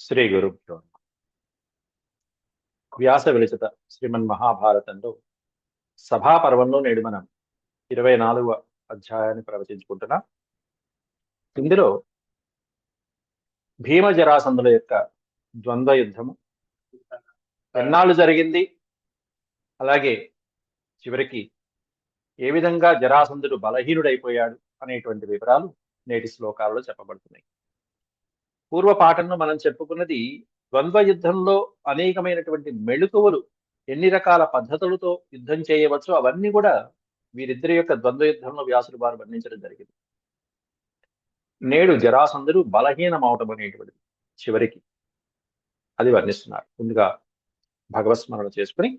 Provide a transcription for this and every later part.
శ్రీ గురుభ్యో వ్యాస విరచిత శ్రీమన్ మహాభారతంలో సభాపర్వంలో నేడు మనం ఇరవై నాలుగవ అధ్యాయాన్ని ప్రవచించుకుంటున్నాం. ఇందులో భీమజరాసంధుల యొక్క ద్వంద్వ యుద్ధము. ఎన్నాళ్ళు జరిగింది? అలాగే చివరికి ఏ విధంగా జరాసంధుడు బలహీనుడైపోయాడు అనేటువంటి వివరాలు నేటి శ్లోకాలలో చెప్పబడుతున్నాయి. పూర్వ పాఠంలో మనం చెప్పుకున్నది ద్వంద్వ యుద్ధంలో అనేకమైనటువంటి మెళుకువలు ఎన్ని రకాల పద్ధతులతో యుద్ధం చేయవచ్చో అవన్నీ కూడా వీరిద్దరి యొక్క ద్వంద్వ యుద్ధంలో వ్యాసులు వారు వర్ణించడం జరిగింది. నేడు జరాసంధుడు బలహీనం అవటం అనేటువంటిది చివరికి అది వర్ణిస్తున్నారు. ముందుగా భగవత్స్మరణ చేసుకుని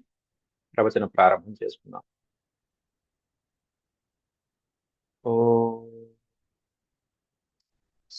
ప్రవచన ప్రారంభం చేసుకున్నాం ఓ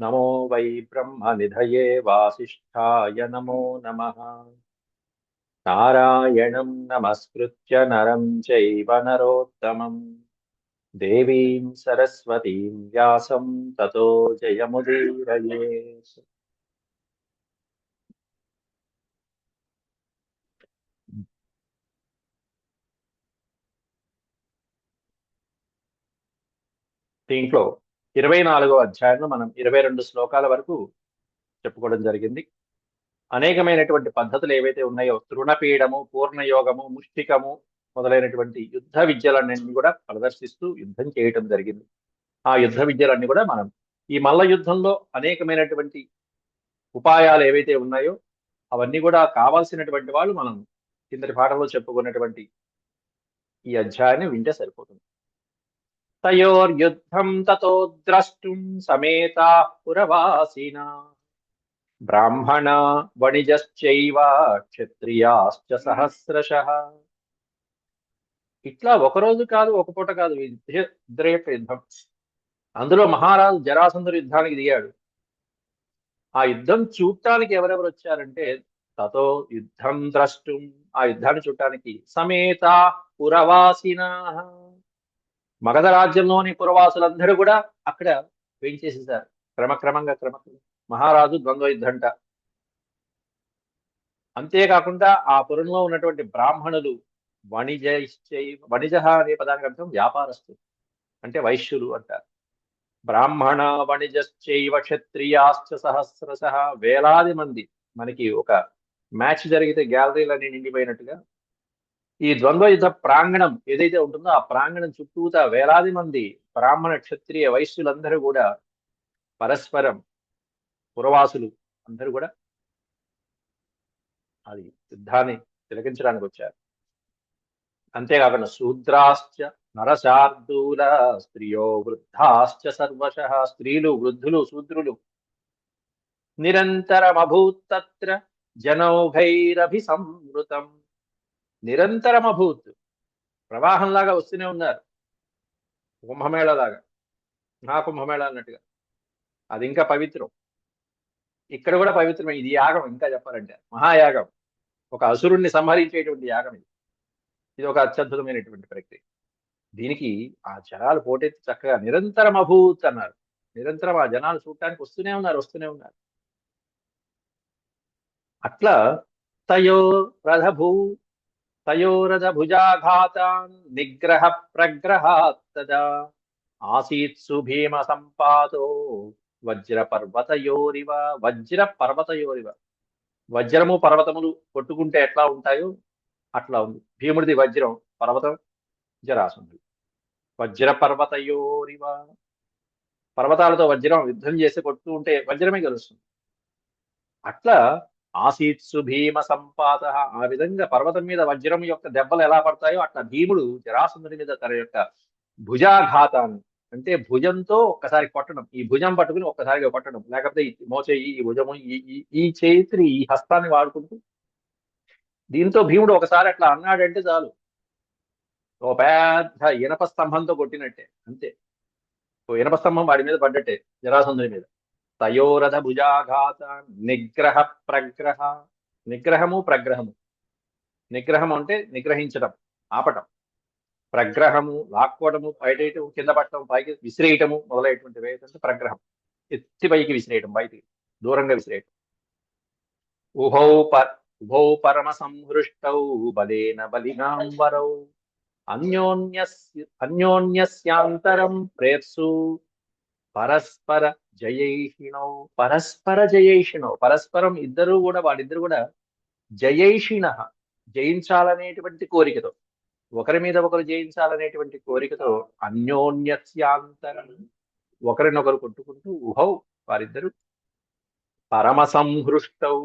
నమో వై బ్రహ్మనిధయే వాసిష్ఠాయ నమో నమః నారాయణం నమస్కృత్య నరం చైవ నరోత్తమం దేవీం సరస్వతీం వ్యాసం తతో జయముదీరయేత్ దీంట్లో ఇరవై నాలుగో అధ్యాయంలో మనం ఇరవై రెండు శ్లోకాల వరకు చెప్పుకోవడం జరిగింది. అనేకమైనటువంటి పద్ధతులు ఏవైతే ఉన్నాయో తృణపీడము పూర్ణయోగము ముష్టికము మొదలైనటువంటి యుద్ధ విద్యలన్నింటినీ కూడా ప్రదర్శిస్తూ యుద్ధం చేయటం జరిగింది. ఆ యుద్ధ విద్యలన్నీ కూడా మనం ఈ మల్ల యుద్ధంలో అనేకమైనటువంటి ఉపాయాలు ఏవైతే ఉన్నాయో అవన్నీ కూడా కావాల్సినటువంటి వాళ్ళు మనం కిందటి పాఠంలో చెప్పుకున్నటువంటి ఈ అధ్యాయాన్ని వింటే సరిపోతుంది. తయోర్యుద్ధం తతో ద్రష్టుం సమేతా పురవాసినా. బ్రాహ్మణ వణిజశ్చైవ క్షత్రియాశ్చ సహస్రశ. ఇట్లా ఒక రోజు కాదు ఒక పూట కాదు ఇద్దరు యొక్క యుద్ధం అందులో మహారాజు జరాసంధుడు యుద్ధానికి దిగాడు. ఆ యుద్ధం చూడటానికి ఎవరెవరు వచ్చారంటే తతో యుద్ధం ద్రష్టుం ఆ యుద్ధాన్ని చూడటానికి సమేత పురవాసినా. మగధ రాజ్యంలోని పురవాసులందరూ కూడా అక్కడ వేయించేసేసారు. క్రమక్రమంగా క్రమక్రమంగా మహారాజు ద్వంద్వ యుద్ధంట. అంతేకాకుండా ఆ పురంలో ఉన్నటువంటి బ్రాహ్మణులు వణిజ వణిజ అనే పదానికి అర్థం వ్యాపారస్తులు. అంటే వైశ్యులు అంటారు. బ్రాహ్మణ వణిజశ్చైవ క్షత్రియాశ్చ సహస్రశ వేలాది మంది. మనకి ఒక మ్యాచ్ జరిగితే గ్యాలరీలన్నీ నిండిపోయినట్టుగా ఈ ద్వంద్వ యుద్ధ ప్రాంగణం ఏదైతే ఉంటుందో ఆ ప్రాంగణం చుట్టూతా వేలాది మంది బ్రాహ్మణ క్షత్రియ వైశ్యులందరూ కూడా పరస్పరం పురవాసులు అందరూ కూడా అది యుద్ధాన్ని తిలకించడానికి వచ్చారు. అంతేకాకుండా శూద్రాశ్చ నరశార్దూల స్త్రియో వృద్ధాశ్చ సర్వశ స్త్రీలు వృద్ధులు శూద్రులు. నిరంతరమభూతత్ర జనౌభైరభి సంవృతం నిరంతరం అభూత్ ప్రవాహంలాగా వస్తూనే ఉన్నారు. కుంభమేళలాగా. మహాకుంభమేళ అన్నట్టుగా. అది ఇంకా పవిత్రం. ఇక్కడ కూడా పవిత్రమే. ఇది యాగం ఇంకా చెప్పాలంటే. మహాయాగం. ఒక అసురుణ్ణి సంహరించేటువంటి యాగం ఇది. ఇది ఒక అత్యద్భుతమైనటువంటి ప్రక్రియ. దీనికి ఆ జనాలు పోటెత్తి చక్కగా నిరంతరం అభూత్ అన్నారు. నిరంతరం ఆ జనాలు చూడటానికి వస్తూనే ఉన్నారు వస్తూనే ఉన్నారు. అట్లా తయో రథభూ తయోరథభుజాఘాతాన్ నిగ్రహ ప్రగ్రహాత్ తదా ఆసీత్సు భీమ సంపాదో వజ్ర పర్వతయోరివ వజ్ర పర్వతయోరివ వజ్రము పర్వతములు కొట్టుకుంటే ఎట్లా ఉంటాయో అట్లా ఉంది. భీముడిది వజ్రం పర్వతం జరాసంధుడు వజ్ర పర్వతయోరివ పర్వతాలతో వజ్రం యుద్ధం చేసి కొట్టు ఉంటే వజ్రమే గెలుస్తుంది. అట్లా ఆసీత్సు భీమ సంపాత ఆ విధంగా పర్వతం మీద వజ్రం యొక్క దెబ్బలు ఎలా పడతాయో అట్లా భీముడు జరాసంధుడి మీద తన యొక్క భుజాఘాతాన్ని అంటే భుజంతో ఒక్కసారి కొట్టడం ఈ భుజం పట్టుకుని ఒక్కసారిగా కొట్టడం లేకపోతే ఈ మోచేయి ఈ భుజము ఈ ఈ- ఈ చేతిని ఈ హస్తాన్ని వాడుకుంటూ. దీంతో భీముడు ఒకసారి అట్లా అన్నాడంటే చాలు. ఓ పెద్ద ఇనప స్తంభంతో కొట్టినట్టే అంతే. ఓ ఇనప స్తంభం వాడి మీద పడ్డట్టే జరాసంధుని మీద. తయోరథ భుజాఘాత నిగ్రహ ప్రగ్రహ. నిగ్రహము ప్రగ్రహము. నిగ్రహం అంటే నిగ్రహించడం ఆపటం. ప్రగ్రహము లాక్కోవడము బయటేయటం కింద పట్టడం పైకి విసిరేయటము మొదలైనటువంటివి ఏంటంటే ప్రగ్రహం. ఎత్తి పైకి విసిరేయటం బయటికి దూరంగా విసిరేయటం. ఉభౌ ప ఉభౌ పరమ సంహృష్టౌ బలేన బలినాంబరౌ అన్యోన్యస్ అన్యోన్యస్యాంతరం ప్రేర్సు పరస్పర జయైషిణౌ పరస్పర జయైషిణౌ పరస్పరం ఇద్దరు కూడా వాళ్ళిద్దరు కూడా జయైషిణ జయించాలనేటువంటి కోరికతో ఒకరి మీద ఒకరు జయించాలనేటువంటి కోరికతో అన్యోన్యస్యాంతరం ఒకరినొకరు కొట్టుకుంటూ ఉహౌ వారిద్దరు పరమ సంహృష్టౌ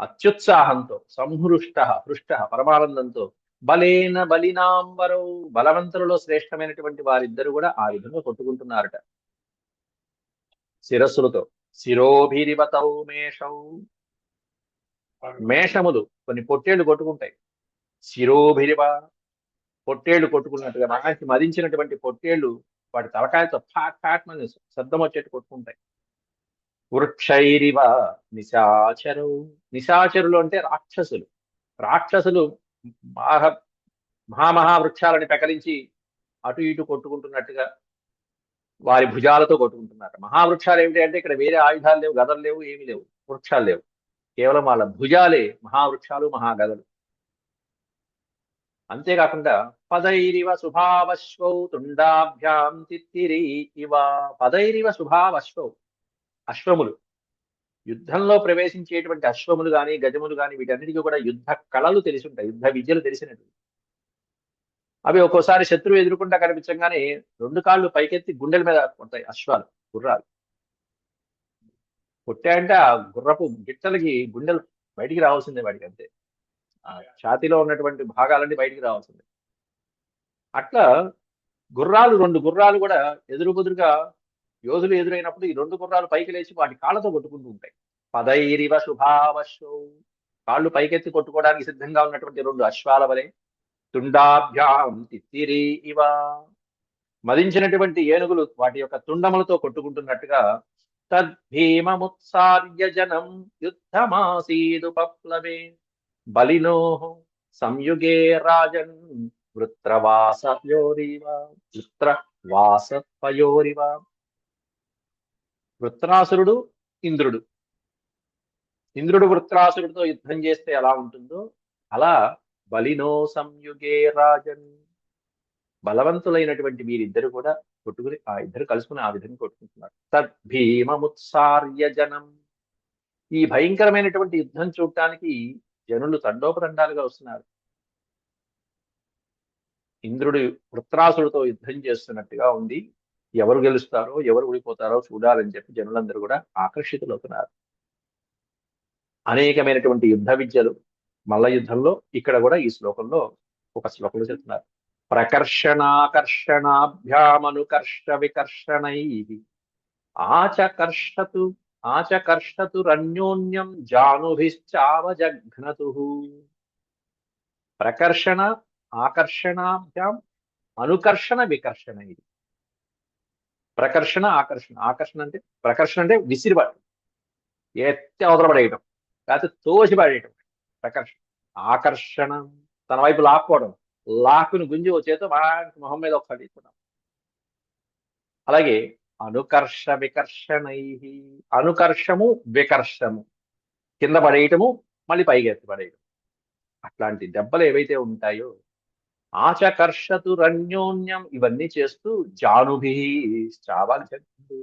అత్యుత్సాహంతో సంహృష్ట హృష్ట పరమానందంతో బలేన బలినాంబరౌ బలవంతులలో శ్రేష్టమైనటువంటి వారిద్దరు కూడా ఆ విధంగా కొట్టుకుంటున్నారట. శిరస్సులతో. శిరోభిరివతౌ మేషౌ. మేషములు కొన్ని పొట్టేళ్ళు కొట్టుకుంటాయి. శిరోభిరివ పొట్టేళ్ళు కొట్టుకున్నట్టుగా మనకి మదించినటువంటి పొట్టేళ్ళు వాటి తలకాయతో ఫాట్ ఫాట్ అని శబ్దం వచ్చేట్టు కొట్టుకుంటాయి. వృక్షైరివ నిశాచరు. నిశాచరులు అంటే రాక్షసులు. రాక్షసులు మహా మహామహా వృక్షాలని పెకరించి అటు ఇటు కొట్టుకుంటున్నట్టుగా వారి భుజాలతో కొట్టుకుంటున్నారు. మహావృక్షాలు ఏమిటి అంటే ఇక్కడ వేరే ఆయుధాలు లేవు గదలు లేవు ఏమి లేవు. వృక్షాలు లేవు. కేవలం వాళ్ళ భుజాలే మహావృక్షాలు మహాగదలు. అంతేకాకుండా పదైరివ శుభావశ్వౌ తుండాభ్యాం తిత్తిరి ఇవ. పదైరివ శుభావశ్వౌ అశ్వములు. యుద్ధంలో ప్రవేశించేటువంటి అశ్వములు గాని గజములు గాని వీటన్నిటికీ కూడా యుద్ధ కళలు తెలిసి ఉంటాయి యుద్ధ విద్యలు తెలిసినట్టు అవి ఒక్కోసారి శత్రువు ఎదురుకుండా కనిపించగానే రెండు కాళ్ళు పైకెత్తి గుండెల మీద ఉంటాయి అశ్వాలు గుర్రాలు. కొట్టాయంటే ఆ గుర్రపు గిట్టలకి గుండెలు బయటికి రావాల్సిందే వాడికి అంతే. ఆ ఛాతీలో ఉన్నటువంటి భాగాలన్నీ బయటికి రావాల్సిందే. అట్లా గుర్రాలు రెండు గుర్రాలు కూడా ఎదురు బుదురుగా యోధులు ఎదురైనప్పుడు ఈ రెండు గుర్రాలు పైకి లేచి వాటి కాళ్ళతో కొట్టుకుంటూ ఉంటాయి. పదైరివ శుభావశో కాళ్ళు పైకెత్తి కొట్టుకోవడానికి సిద్ధంగా ఉన్నటువంటి రెండు అశ్వాల వలె తుండాభ్యాం తిత్తిరి ఇవ. మదించినటువంటి ఏనుగులు వాటి యొక్క తుండములతో కొట్టుకుంటున్నట్టుగా తద్భీమముత్సార్య జనం యుద్ధమాసీదుపప్లవే బలినో సంయుగే రాజన్ వృత్రవాసయోరివ. వృత్రవాసపయోరివ. వృత్రాసురుడు ఇంద్రుడు. ఇంద్రుడు వృత్రాసురుడితో యుద్ధం చేస్తే ఎలా ఉంటుందో అలా బలినో సంయుగే రాజన్. బలవంతులైనటువంటి వీరిద్దరు కూడా కొట్టుకుని ఆ ఇద్దరు కలుసుకుని ఆ విధంగా కొట్టుకుంటున్నారు. తద్భీమముత్సార్య జనం. ఈ భయంకరమైనటువంటి యుద్ధం చూడటానికి జనులు తండోపతండాలుగా వస్తున్నారు. ఇంద్రుడు వృత్రాసుడితో యుద్ధం చేస్తున్నట్టుగా ఉంది. ఎవరు గెలుస్తారో ఎవరు ఊడిపోతారో చూడాలని చెప్పి జనులందరూ కూడా ఆకర్షితులవుతున్నారు. అనేకమైనటువంటి యుద్ధ విద్యలు మల్ల యుద్ధంలో ఇక్కడ కూడా ఈ శ్లోకంలో ఒక శ్లోకంలో చెప్తున్నారు. ప్రకర్షణాకర్షణాభ్యామనుకర్ష వికర్షణై ఆచకర్షతు ఆచకర్షతు రన్యోన్యం జానుభిశ్చావజఘ్నతు. ప్రకర్షణ ఆకర్షణాభ్యాం అనుకర్షణ వికర్షణ ఇది ప్రకర్షణ ఆకర్షణ ఆకర్షణ అంటే ప్రకర్షణ అంటే విసిరిపడటం ఎత్తి అవతలపడేయటం లేకపోతే తోసిపడేయటం ప్రకర్షణ ఆకర్షణ. తన వైపు లాక్కోవడం. లాక్కుని గుంజి ఓ చేత వాడికి మొహం మీద ఒకసారి తీసుకున్నాం అలాగే అనుకర్ష వికర్షణై అనుకర్షము వికర్షము. కింద పడేయటము మళ్ళీ పైకి ఎత్తి పడేయటం. అట్లాంటి దెబ్బలు ఏవైతే ఉంటాయో ఆచకర్షతు రణ్యోన్యం ఇవన్నీ చేస్తూ జానుభి చావాలి చెప్తుంది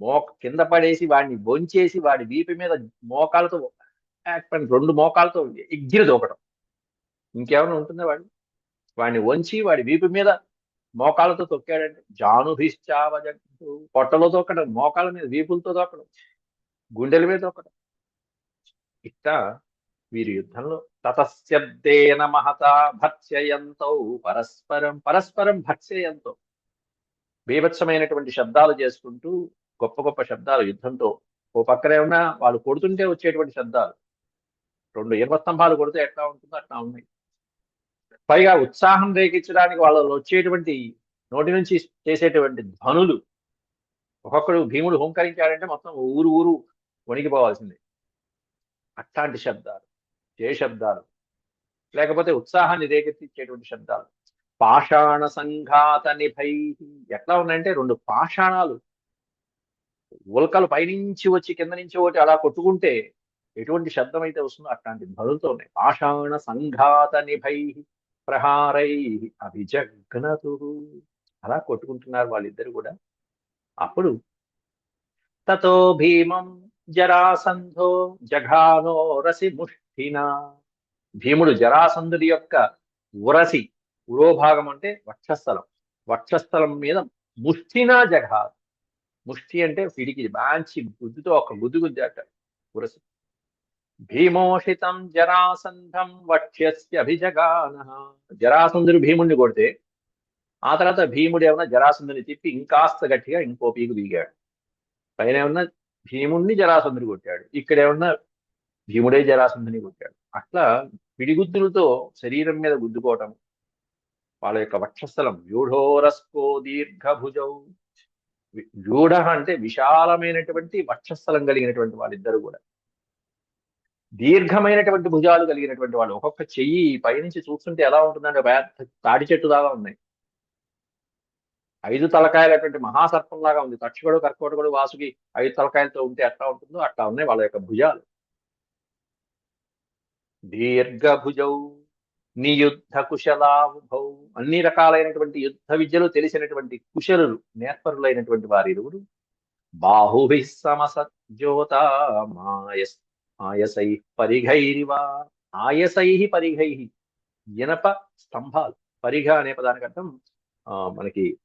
మోక కింద పడేసి వాడిని బొంచేసి వాడి వీపు మీద మోకాలతో రెండు మోకాలతో ఎగ్గిరి దూకడం ఇంకేమైనా ఉంటుందా వాడిని వాడిని వంచి వాడి వీపు మీద మోకాలతో తొక్కాడంటే జానుభిశ్చావజంతు పొట్టలో తొక్కడం మోకాల మీద వీపులతో తొక్కడం గుండెల మీద తొక్కడం. ఇట్ట వీరి యుద్ధంలో తతశబ్దేన మహత భత్స్యయంతో పరస్పరం పరస్పరం భత్స్యయంతో బీభత్సమైనటువంటి శబ్దాలు చేసుకుంటూ గొప్ప గొప్ప శబ్దాలు యుద్ధంతో. ఓ పక్కనే ఉన్న వాళ్ళు కొడుతుంటే వచ్చేటువంటి శబ్దాలు. రెండు ఇనుప స్తంభాలు కొడితే ఎట్లా ఉంటుందో అట్లా ఉన్నాయి. పైగా ఉత్సాహం రేగించడానికి వాళ్ళలో వచ్చేటువంటి నోటి నుంచి చేసేటువంటి ధ్వనులు. ఒక్కొక్కడు భీముడు హోంకరించాడంటే మొత్తం ఊరు ఊరు వణికిపోవాల్సిందే. అట్లాంటి శబ్దాలు జయ శబ్దాలు లేకపోతే ఉత్సాహాన్ని రేకెత్తించేటువంటి శబ్దాలు. పాషాణ సంఘాత నిభై ఎట్లా ఉన్నాయంటే రెండు పాషాణాలు. ఉల్కలు పైనుంచి వచ్చి కింద నుంచి ఒకటి అలా కొట్టుకుంటే ఎటువంటి శబ్దం అయితే వస్తుందో అట్లాంటి ధ్వనులతో ఉన్నాయి. పాషాణ సంఘాత నిభై ప్రహారై అభిజగ్నతు. అలా కొట్టుకుంటున్నారు వాళ్ళిద్దరు కూడా. అప్పుడు తతో భీమం జరాసంధో జఘానో రసి ముష్ఠినా భీముడు జరాసంధుడి యొక్క ఉరసి ఉరోభాగం అంటే వక్షస్థలం. వక్షస్థలం మీద ముష్ఠినా జఘా ముష్టి అంటే పిడికి మంచి గుద్దుతో ఒక గుద్దు గుద్దాట ఉరసి. భీమోషితం జరాసంధం వక్ష్యస్య అభిజగాన. జరాసంధుడు భీముడిని కొడితే ఆ తర్వాత భీముడు ఏమన్నా జరాసంధుని తిప్పి ఇంకాస్త గట్టిగా ఇంకో పీకు బీగాడు పైన ఏమన్నా భీముడిని జరాసంధుని కొట్టాడు. ఇక్కడ ఏమన్నా భీముడే జరాసంధుని కొట్టాడు. అట్లా పిడిగుద్దులతో శరీరం మీద గుద్దుకోవటం వాళ్ళ యొక్క వక్షస్థలం వ్యూఢోరస్కో దీర్ఘభుజౌ. వ్యూఢ అంటే విశాలమైనటువంటి వక్షస్థలం కలిగినటువంటి వాళ్ళిద్దరు కూడా. దీర్ఘమైనటువంటి భుజాలు కలిగినటువంటి వాళ్ళు ఒక్కొక్క చెయ్యి పైనుంచి చూస్తుంటే ఎలా ఉంటుందంటే పెద్ద తాడి చెట్టు దాగా ఉన్నాయి ఐదు తలకాయలటువంటి మహాసర్పంలాగా ఉంది. తక్షకుడు కర్కోటకుడు వాసుకి ఐదు తలకాయలతో ఉంటే ఎట్లా ఉంటుందో అట్లా ఉన్నాయి వాళ్ళ యొక్క భుజాలు. దీర్ఘభుజౌ నియుద్ధ కుశలాభౌ అన్ని రకాలైనటువంటి యుద్ధ విద్యలు తెలిసినటువంటి కుశలులు నేర్పరులైనటువంటి వారి ఇరువురు బాహుభి సమసజ్జోత మాయస్ ఆయసై పరిఘైరివ. ఆయసై పరిఘై. ఇనప స్తంభాలు. పరిఘ అనే పదానికి అర్థం ఆ, మనకి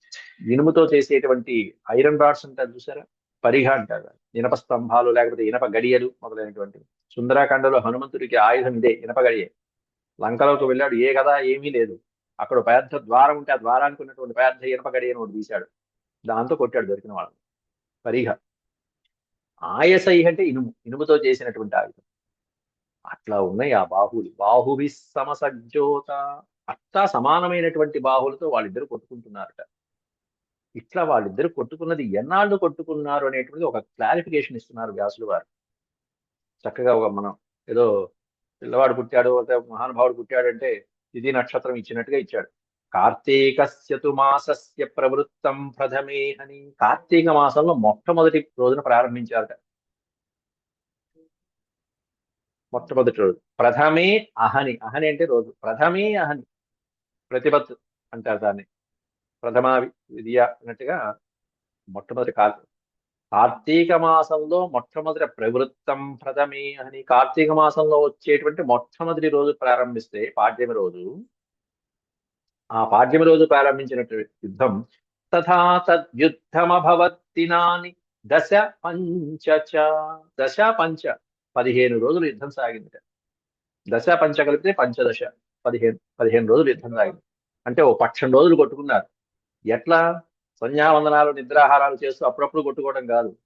ఇనుముతో చేసేటువంటి ఐరన్ రాడ్స్ అంటారు చూసారా? పరిఘ అంటారు. ఇనప స్తంభాలు లేకపోతే ఇనప గడియలు మొదలైనటువంటివి సుందరాఖండలో హనుమంతుడికి ఆయుధం ఇదే ఇనప గడియే. లంకలోకి వెళ్ళాడు ఏ కదా ఏమీ లేదు. అక్కడ ఒక పెద్ద ద్వారం ఉంటే ఆ ద్వారానికి ఉన్నటువంటి పెద్ద ఇనప గడియను ఒకటి తీశాడు. దాంతో కొట్టాడు దొరికిన వాళ్ళు పరిఘ. ఆయసై అంటే ఇనుము ఇనుముతో చేసినటువంటి ఆయుధం. అట్లా ఉన్నాయి ఆ బాహువులు. బాహువి సమసజ్జోత అట్లా సమానమైనటువంటి బాహువులతో వాళ్ళిద్దరు కొట్టుకుంటున్నారట. ఇట్లా వాళ్ళిద్దరు కొట్టుకున్నది ఎన్నాళ్ళు కొట్టుకున్నారు అనేటువంటిది ఒక క్లారిఫికేషన్ ఇస్తున్నారు వ్యాసులు వారు. చక్కగా ఒక మనం ఏదో పిల్లవాడు పుట్టాడు లేదా మహానుభావుడు పుట్టాడంటే ఇది నక్షత్రం ఇచ్చినట్టుగా ఇచ్చాడు. కార్తీకస్యతు మాసస్య ప్రవృత్తం ప్రథమే అని కార్తీక మాసంలో మొట్టమొదటి రోజున ప్రారంభించారట. మొట్టమొదటి రోజు. ప్రథమే అహని. అహని అంటే రోజు. ప్రథమే అహని. ప్రతిపత్ అంటారు దాన్ని. ప్రథమ విద్య అన్నట్టుగా మొట్టమొదటి కార్ కార్తీక మాసంలో మొట్టమొదటి ప్రవృత్తం ప్రథమే అని కార్తీక మాసంలో వచ్చేటువంటి మొట్టమొదటి రోజు ప్రారంభిస్తే పాడ్యమి రోజు ఆ పాడ్యమి రోజు ప్రారంభించినటువంటి యుద్ధం. తథా తద్యుద్ధమభవత్తినాని దశ పంచ చ. దశ పంచ పదిహేను రోజులు యుద్ధం సాగింది దశ పంచ కలిపితే పంచదశ పదిహేను పదిహేను రోజులు యుద్ధం సాగింది. అంటే ఓ పక్షం రోజులు కొట్టుకున్నారు. ఎట్లా? సంధ్యావందనాలు నిద్రాహారాలు చేస్తూ అప్పుడప్పుడు కొట్టుకోవడం కాదు.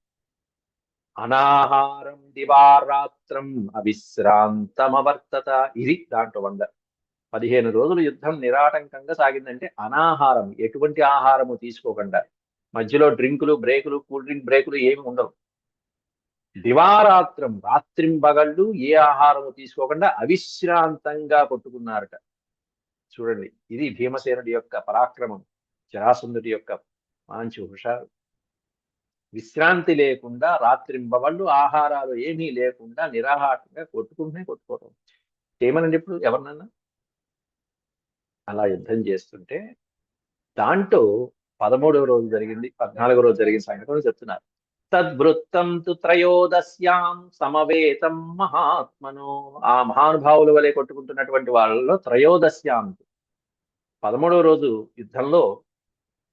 అనాహారం దివారాత్రం అవిశ్రాంతమవర్తత ఇది దాంట్లో వంద పదిహేను రోజులు యుద్ధం నిరాటంకంగా సాగిందంటే అనాహారం ఎటువంటి ఆహారము తీసుకోకుండా. మధ్యలో డ్రింకులు బ్రేకులు కూల్ డ్రింక్ బ్రేకులు ఏమి ఉండవు. దివారాత్రం రాత్రింబగళ్ళు ఏ ఆహారము తీసుకోకుండా అవిశ్రాంతంగా కొట్టుకున్నారట. చూడండి ఇది భీమసేనుడి యొక్క పరాక్రమం జరాసంధుడి యొక్క మంచి హుషారు విశ్రాంతి లేకుండా రాత్రింబవళ్ళు ఆహారాలు ఏమీ లేకుండా నిరాహారంగా కొట్టుకుంటూనే కొట్టుకోవటం. ఏమనండి ఇప్పుడు ఎవరినన్నా? అలా యుద్ధం చేస్తుంటే దాంట్లో పదమూడవ రోజు జరిగింది పద్నాలుగో రోజు జరిగిన సంఘటన కూడా చెప్తున్నారు. తద్వృత్తం తు త్రయోదశ్యాం సమవేతం మహాత్మను. ఆ మహానుభావుల వలె కొట్టుకుంటున్నటువంటి వాళ్ళలో త్రయోదశ్యాం. పదమూడవ రోజు యుద్ధంలో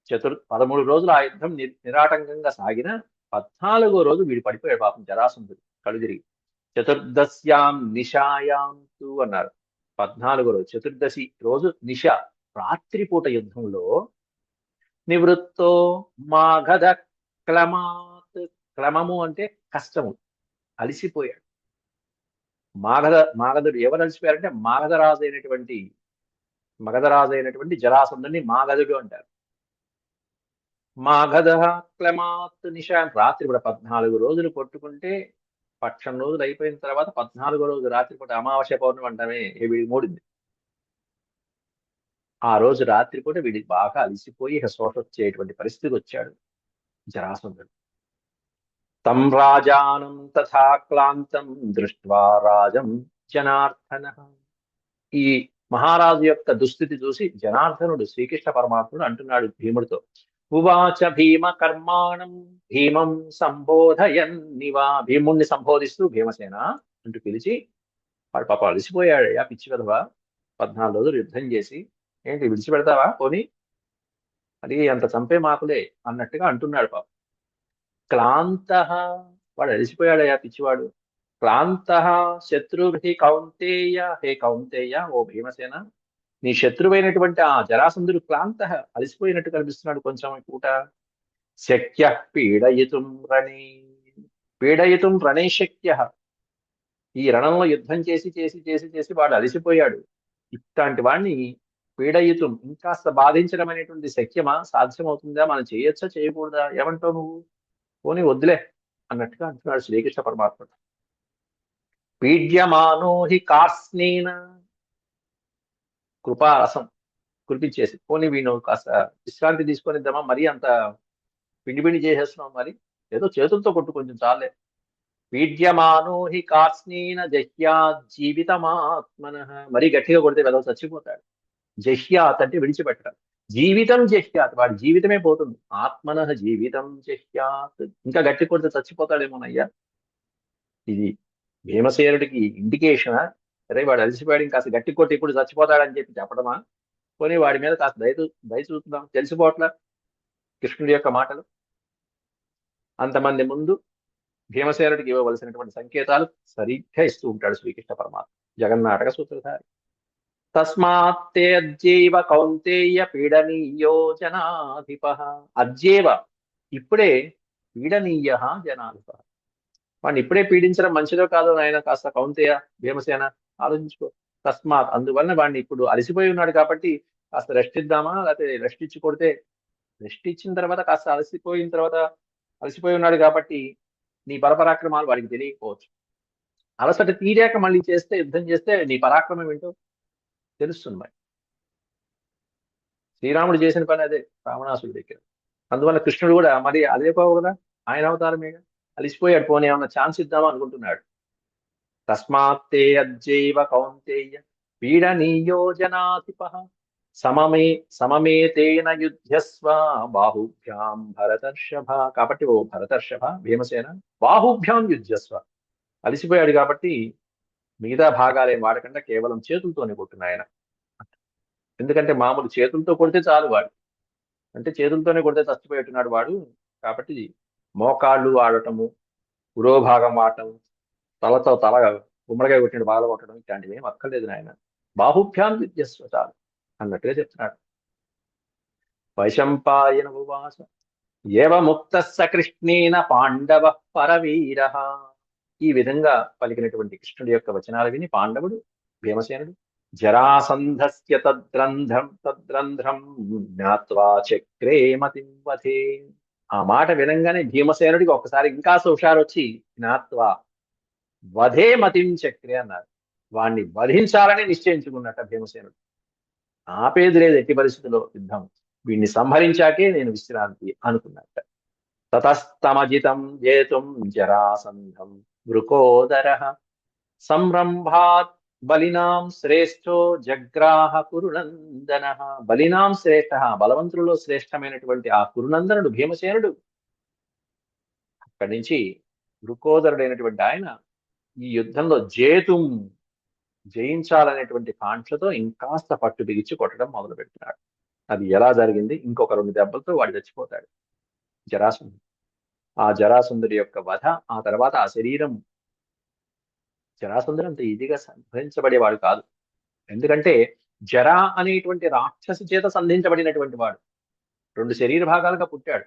చతుర్ పదమూడు రోజులు ఆ యుద్ధం ని- నిరాటంకంగా సాగిన పద్నాలుగో రోజు వీడు పడిపోయాడు పాపం జరాసంధుడు కళ్ళు తిరిగి చతుర్దశ్యాం నిషాయాం అన్నారు. పద్నాలుగో రోజు చతుర్దశి రోజు నిష రాత్రిపూట యుద్ధంలో నివృత్తో మాఘద క్లమాత్ క్లమము అంటే కష్టము అలిసిపోయాడు. మాగధ మాగధుడు ఎవరు అలసిపోయారంటే మాగధరాజు అయినటువంటి మగధరాజు అయినటువంటి జరాసంధుని మాగధుడు అంటారు. మాగధ క్లమాత్ నిశాన్ రాత్రి కూడా పద్నాలుగు రోజులు కొట్టుకుంటే పక్షం రోజులు అయిపోయిన తర్వాత పద్నాలుగో రోజు రాత్రి పూట అమావాస్య పౌర్ణమి అంటామే వీడికి మూడింది. ఆ రోజు రాత్రి పూట వీడికి బాగా అలిసిపోయి ఇక వచ్చేటువంటి పరిస్థితి వచ్చాడు జరాసంధుడు తం రాజానం తథా క్లాంతం దృష్ట్వా రాజం జనార్దన. ఈ మహారాజు యొక్క దుస్థితి చూసి జనార్దనుడు శ్రీకృష్ణ పరమాత్ముడు అంటున్నాడు భీముడితో ఉవాచ భీమ కర్మాణం భీమం సంబోధయన్ నివా భీముణ్ణి సంబోధిస్తూ భీమసేన అంటూ పిలిచి వాడు పాప అలసిపోయాడయ్యా పిచ్చి కదవా పద్నాలుగు రోజులు యుద్ధం చేసి ఏంటి విడిచిపెడతావా పోని. అది అంత చంపే మాకులే అన్నట్టుగా అంటున్నాడు పాప. క్లాంత వాడు అలసిపోయాడయ్యా పిచ్చివాడు. క్లాంత శత్రుభి కౌంతేయ హే కౌంతేయ ఓ భీమసేన నీ శత్రువైనటువంటి ఆ జరాసంధుడు క్లాంత అలసిపోయినట్టు కనిపిస్తున్నాడు కొంచెం పూట. శక్య పీడయితుం రణే పీడయితుం రణే శక్య. ఈ రణంలో యుద్ధం చేసి చేసి చేసి చేసి వాడు అలసిపోయాడు. ఇట్లాంటి వాడిని పీడయుతం ఇంకాస్త బాధించడం అనేటువంటి శక్యమా? సాధ్యమవుతుందా? మనం చేయొచ్చా? చేయకూడదా? ఏమంటావు నువ్వు? పోనీ వద్దులే అన్నట్టుగా అంటున్నాడు శ్రీకృష్ణ పరమాత్మ. పీడ్యమానో హి కార్స్నేన. కృపారసం కురిపించేసి. పోనీ వీణు కాస్త విశ్రాంతి తీసుకొనిద్దామా? మరీ అంత పిండి పిండి చేసేస్తున్నాం మరి? ఏదో చేతులతో కొట్టు కొంచెం చాలే. పీడ్యమానో హి కాస్నీన జహ్యా జీవితమాత్మన. మరీ గట్టిగా కొడితే వెదవ చచ్చిపోతాడు. జహ్యాత్ అంటే విడిచిపెట్టడం. జీవితం జహ్యాత్. వాడి జీవితమే పోతుంది. ఆత్మన జీవితం జహ్యాత్. ఇంకా గట్టి కొడితే చచ్చిపోతాడేమోనయ్యా? ఇది భీమసేనుడికి ఇండికేషన్ అరే వాడు అలసిపోయాడు ఇంకా గట్టి కొట్టి ఇప్పుడు చచ్చిపోతాడని చెప్పి చెప్పడమా? పోనీ వాడి మీద కాస్త దయ దయ చూస్తున్నాం తెలిసిపోవట్లా కృష్ణుడి యొక్క మాటలు? అంతమంది ముందు భీమసేనుడికి ఇవ్వవలసినటువంటి సంకేతాలు సరిగ్గా ఇస్తూ ఉంటాడు శ్రీకృష్ణ పరమాత్మ. జగన్నాటక సూత్రధారి. తస్మాత్తే అద్యైవ కౌంతేయ పీడనీయో జనాధిప అద్యేవ ఇప్పుడే పీడనీయ జనాధిప. వాడిని ఇప్పుడే పీడించడం మంచిదో కాదో నాయన కాస్త కౌంతేయ భీమసేన ఆలోచించుకో. తస్మాత్. అందువలన వాడిని ఇప్పుడు అలసిపోయి ఉన్నాడు కాబట్టి కాస్త రెస్ట్ ఇద్దామా? లేకపోతే రెస్ట్ ఇచ్చి కొడితే రెస్ట్ ఇచ్చిన తర్వాత కాస్త అలసిపోయిన తర్వాత అలసిపోయి ఉన్నాడు కాబట్టి నీ పరపరాక్రమాలు వాడికి తెలియకపోవచ్చు. అలసట తీరాక మళ్ళీ చేస్తే యుద్ధం చేస్తే నీ పరాక్రమం ఏంటో తెలుస్తుంది మరి. శ్రీరాముడు చేసిన పని అదే రావణాసుడి దగ్గర. అందువల్ల కృష్ణుడు కూడా మరి అదే పోవు కదా ఆయన అవతారమేగా? అలిసిపోయాడు పోనీ ఏమన్నా ఛాన్స్ ఇద్దామా అనుకుంటున్నాడు. తస్మాత్తే అజ్జైవ కౌంతేయ పీడనీయోజనాధిప సమమే సమమేతేన యుద్ధస్వ బాహుభ్యాం భరతర్షభ. కాబట్టి ఓ భరతర్షభ భీమసేన బాహుభ్యాం యుద్ధస్వ అలిసిపోయాడు కాబట్టి మిగతా భాగాలేం వాడకుండా కేవలం చేతులతోనే కొట్టినాయన ఎందుకంటే మామూలు చేతులతో కొడితే చాలు వాడు. అంటే చేతులతోనే కొడితే చచ్చిపోయేట్టున్నాడు వాడు. కాబట్టి మోకాళ్ళు వాడటము పురోభాగం వాడటం తలతో తల గుమ్మడికాయ కొట్టిన బాగా కొట్టడం ఇట్లాంటివి ఏం అక్కర్లేదు నాయన. బాహుభ్యాం విద్యస్వ చాలు అన్నట్టుగా చెప్తున్నాడు. వైశంపాయన ఉపవాస ఏవ ముక్త సకృష్ణేన పాండవ పరవీర. ఈ విధంగా పలికినటువంటి కృష్ణుడి యొక్క వచనాలు విని పాండవుడు భీమసేనుడు జరాసంధస్య తద్రంధ్రం తద్రంధ్రం జ్ఞాత్వా చక్రే మతింవధే ఆ మాట వినంగానే భీమసేనుడికి ఒకసారి ఇంకా హుషారు వచ్చి జ్ఞాత్వా వధే మతిం చక్రి అన్నారు. వాణ్ణి వధించాలని నిశ్చయించుకున్నట్ట భీమసేనుడు. ఆపేది లేదు ఎట్టి పరిస్థితుల్లో యుద్ధం? వీడిని సంహరించాకే నేను విశ్రాంతి అనుకున్నట్ట. తతస్తమజితం జేతుం జరాసంధం వృకోదర. సంరంభాత్ బలినాం శ్రేష్ఠో జగ్రాహ కురునందన. బలినాం శ్రేష్ఠ బలవంతులలో శ్రేష్టమైనటువంటి ఆ కురునందనుడు భీమసేనుడు. అక్కడి నుంచి వృకోదరుడైనటువంటి ఆయన ఈ యుద్ధంలో జేతుం జయించాలనేటువంటి కాంక్షతో ఇంకాస్త పట్టు బిగించి కొట్టడం మొదలు పెడుతున్నాడు అది ఎలా జరిగింది? ఇంకొక రెండు దెబ్బలతో వాడు చచ్చిపోతాడు. జరాసుండు ఆ జరాసుందరి యొక్క వధ ఆ తర్వాత ఆ శరీరం. జరాసుందరం అంత ఈజీగా సంధించబడేవాడు కాదు. ఎందుకంటే జరా అనేటువంటి రాక్షసి చేత సంధించబడినటువంటి వాడు. రెండు శరీర భాగాలుగా పుట్టాడు.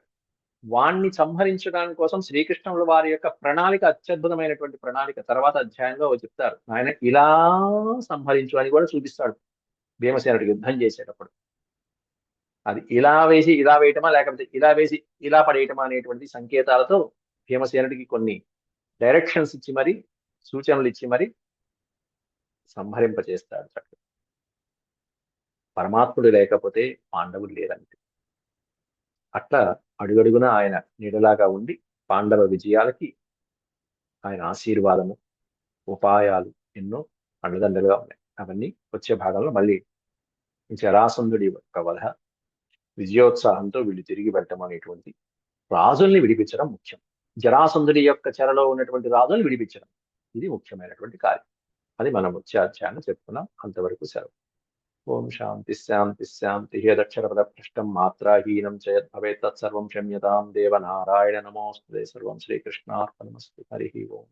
వాణ్ణి సంహరించడానికి కోసం శ్రీకృష్ణుల వారి యొక్క ప్రణాళిక అత్యద్భుతమైనటువంటి ప్రణాళిక తర్వాత అధ్యాయంలో చెప్తారు. ఆయన ఇలా సంహరించు అని కూడా చూపిస్తాడు. భీమసేనుడికి యుద్ధం చేసేటప్పుడు. అది ఇలా వేసి ఇలా వేయటమా లేకపోతే ఇలా వేసి ఇలా పడేయటమా అనేటువంటి సంకేతాలతో భీమసేనుడికి కొన్ని డైరెక్షన్స్ ఇచ్చి మరి సూచనలు ఇచ్చి మరి సంహరింపచేస్తాడు. చక్కగా పరమాత్ముడు లేకపోతే పాండవులు లేదంటే అట్లా అడుగడుగున ఆయన నీడలాగా ఉండి పాండవ విజయాలకి ఆయన ఆశీర్వాదము ఉపాయాలు ఎన్నో అండదండలుగా ఉన్నాయి. అవన్నీ వచ్చే భాగంలో మళ్ళీ జరాసంధుడి యొక్క వధ విజయోత్సాహంతో వీళ్ళు తిరిగి వెళ్ళటం అనేటువంటి రాజుల్ని విడిపించడం ముఖ్యం. జరాసంధుడి యొక్క చెరలో ఉన్నటువంటి రాజుల్ని విడిపించడం. ఇది ముఖ్యమైనటువంటి కార్యం. అది మనం వచ్చే అధ్యాయంలో చెప్పుకున్నాం. అంతవరకు సెలవు. ఓం శాంతి శాంతి శాంతి హేదక్షరపద పృష్టం మాత్రాహీనం చేయత్ భవేత్ తత్సర్వం క్షమ్యతాం దేవ నారాయణ నమోస్తే సర్వం శ్రీకృష్ణార్పణమస్తు హరి ఓం